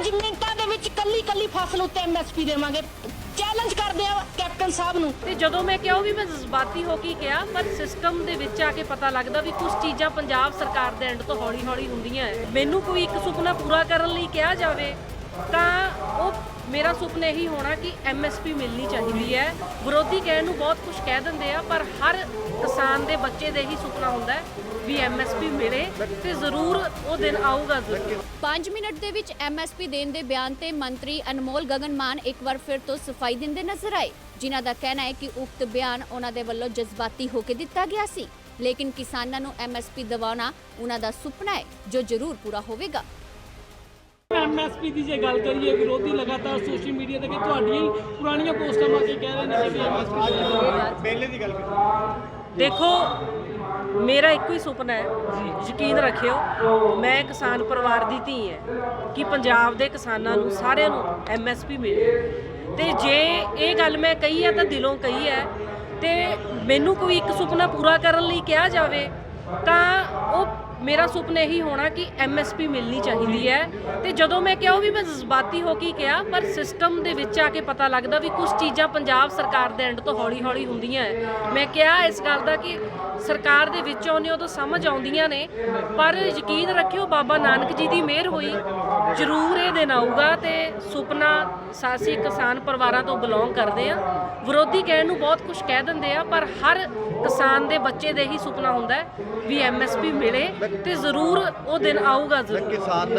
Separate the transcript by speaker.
Speaker 1: 5 ਦੇ ਵਿੱਚ ਕੱਲੀ ਕੱਲੀ ਫਸਲ ਉੱਤੇ ਐਮਐਸਪੀ ਦੇਵਾਂਗੇ। ਚੈਲੰਜ ਕਰਦੇ ਆ ਕੈਪਟਨ ਸਾਹਿਬ ਨੂੰ।
Speaker 2: ਤੇ ਜਦੋਂ ਮੈਂ ਕਿਹਾ ਉਹ ਵੀ ਮੈਂ ਜਜ਼ਬਾਤੀ ਹੋ ਕੇ ਕਿਹਾ, ਪਰ ਸਿਸਟਮ ਦੇ ਵਿੱਚ ਆ ਕੇ ਪਤਾ ਲੱਗਦਾ ਵੀ ਕੁਝ ਚੀਜ਼ਾਂ ਪੰਜਾਬ ਸਰਕਾਰ ਦੇ ਐਂਡ ਤੋਂ ਹੌਲੀ-ਹੌਲੀ ਹੁੰਦੀਆਂ ਹੈ ਮੈਨੂੰ ਕੋਈ ਇੱਕ ਸੁਪਨਾ ਪੂਰਾ ਕਰਨ ਲਈ ਕਿਹਾ ਜਾਵੇ, ਤਾਂ ਉਹ ਮੇਰਾ ਸੁਪਨਾ ਇਹੀ ਹੋਣਾ ਕਿ ਐਮਐਸਪੀ ਮਿਲਣੀ ਚਾਹੀਦੀ ਹੈ। ਵਿਰੋਧੀ ਕਹਿਣ ਨੂੰ ਬਹੁਤ ਕੁਝ ਕਹਿ ਦਿੰਦੇ ਆ, ਪਰ ਹਰ ਕਿਸਾਨ ਦੇ ਬੱਚੇ ਦੇ ਹੀ ਸੁਪਨਾ ਹੁੰਦਾ ਵੀ ਐਮਐਸਪੀ ਮਿਲੇ ਤੇ ਜ਼ਰੂਰ ਉਹ ਦਿਨ ਆਊਗਾ ਜ਼ਰੂਰ।
Speaker 3: 5 ਮਿੰਟ ਦੇ ਵਿੱਚ ਐਮਐਸਪੀ ਦੇਣ ਦੇ ਬਿਆਨ ਤੇ ਮੰਤਰੀ ਅਨਮੋਲ ਗਗਨ ਮਾਨ ਇੱਕ ਵਾਰ ਫਿਰ ਤੋਂ ਸਫ਼ਾਈ ਦਿੰਦੇ ਨਜ਼ਰ ਆਏ, ਜਿਨ੍ਹਾਂ ਦਾ ਕਹਿਣਾ ਹੈ ਕਿ ਉਕਤ ਬਿਆਨ ਉਹਨਾਂ ਦੇ ਵੱਲੋਂ ਜਜ਼ਬਾਤੀ ਹੋ ਕੇ ਦਿੱਤਾ ਗਿਆ ਸੀ। ਲੇਕਿਨ ਕਿਸਾਨਾਂ ਨੂੰ ਐਮਐਸਪੀ ਦਿਵਾਉਣਾ ਉਹਨਾਂ ਦਾ ਸੁਪਨਾ ਹੈ, ਜੋ ਜ਼ਰੂਰ ਪੂਰਾ ਹੋਵੇਗਾ।
Speaker 4: ਐਮਐਸਪੀ ਦੀ ਜੇ ਗੱਲ ਕਰੀਏ ਵਿਰੋਧੀ ਲਗਾਤਾਰ ਸੋਸ਼ਲ ਮੀਡੀਆ ਤੇ ਕਿ ਤੁਹਾਡੀਆਂ ਹੀ ਪੁਰਾਣੀਆਂ ਪੋਸਟਾਂ ਮਾ ਕੇ ਕਹਿ ਰਹੇ ਨੇ ਕਿ ਐਮਐਸਪੀ
Speaker 5: ਪਹਿਲੇ ਦੀ ਗੱਲ ਕਰੀਏ
Speaker 2: ਦੇਖੋ ਮੇਰਾ ਇੱਕੋ ਹੀ ਸੁਪਨਾ ਹੈ। ਯਕੀਨ ਰੱਖਿਓ ਮੈਂ ਕਿਸਾਨ ਪਰਿਵਾਰ ਦੀ ਧੀ ਹੈ ਕਿ ਪੰਜਾਬ ਦੇ ਕਿਸਾਨਾਂ ਨੂੰ ਸਾਰਿਆਂ ਨੂੰ ਐਮਐਸਪੀ ਮਿਲੇ। ਤੇ ਜੇ ਇਹ ਗੱਲ ਮੈਂ ਕਹੀ ਹੈ ਤਾਂ ਦਿਲੋਂ ਕਹੀ ਹੈ ਤੇ ਮੈਨੂੰ ਕੋਈ ਇੱਕ ਸੁਪਨਾ ਪੂਰਾ ਕਰਨ ਲਈ ਕਿਹਾ ਜਾਵੇ ਤਾਂ ਉਹ ਮੇਰਾ ਸੁਪਨਾ ਇਹੀ ਹੋਣਾ ਕਿ ਐਮਐਸਪੀ ਮਿਲਣੀ ਚਾਹੀਦੀ ਹੈ। ਤੇ ਜਦੋਂ ਮੈਂ ਕਿਹਾ, ਉਹ ਵੀ ਮੈਂ ਜਜ਼ਬਾਤੀ ਹੋ ਕੇ ਕਿਹਾ, ਪਰ ਸਿਸਟਮ ਦੇ ਵਿੱਚ ਆ ਕੇ ਪਤਾ ਲੱਗਦਾ ਵੀ ਕੁਝ ਚੀਜ਼ਾਂ ਪੰਜਾਬ ਸਰਕਾਰ ਦੇ ਐਂਡ ਤੋਂ ਹੌਲੀ-ਹੌਲੀ ਹੁੰਦੀਆਂ ਹੈ ਮੈਂ ਕਿਹਾ ਇਸ ਗੱਲ ਦਾ ਕਿ ਸਰਕਾਰ ਦੇ ਵਿੱਚ ਆਉਂਦੇ ਉਦੋਂ ਸਮਝ ਆਉਂਦੀਆਂ ਨੇ, ਪਰ ਯਕੀਨ ਰੱਖਿਓ ਬਾਬਾ ਨਾਨਕ ਜੀ ਦੀ ਮਿਹਰ ਹੋਈ, ਜ਼ਰੂਰ ਇਹ ਦਿਨ ਆਊਗਾ ਤੇ ਸੁਪਨਾ ਸਾਸੀ ਕਿਸਾਨ ਪਰਿਵਾਰਾਂ ਤੋਂ ਬਿਲੋਂਗ ਕਰਦੇ ਆ। ਵਿਰੋਧੀ ਕਹਿਣ ਨੂੰ ਬਹੁਤ ਕੁਝ ਕਹਿ ਦਿੰਦੇ ਆ, ਪਰ ਹਰ ਕਿਸਾਨ ਦੇ ਬੱਚੇ ਦੇ ਹੀ ਸੁਪਨਾ ਹੁੰਦਾ ਹੈ ਵੀ ਐਮਐਸਪੀ ਮਿਲੇ ਤੇ ਜ਼ਰੂਰ ਉਹ ਦਿਨ ਆਊਗਾ ਜ਼ਰੂਰ।
Speaker 5: ਕਿਸਾਨ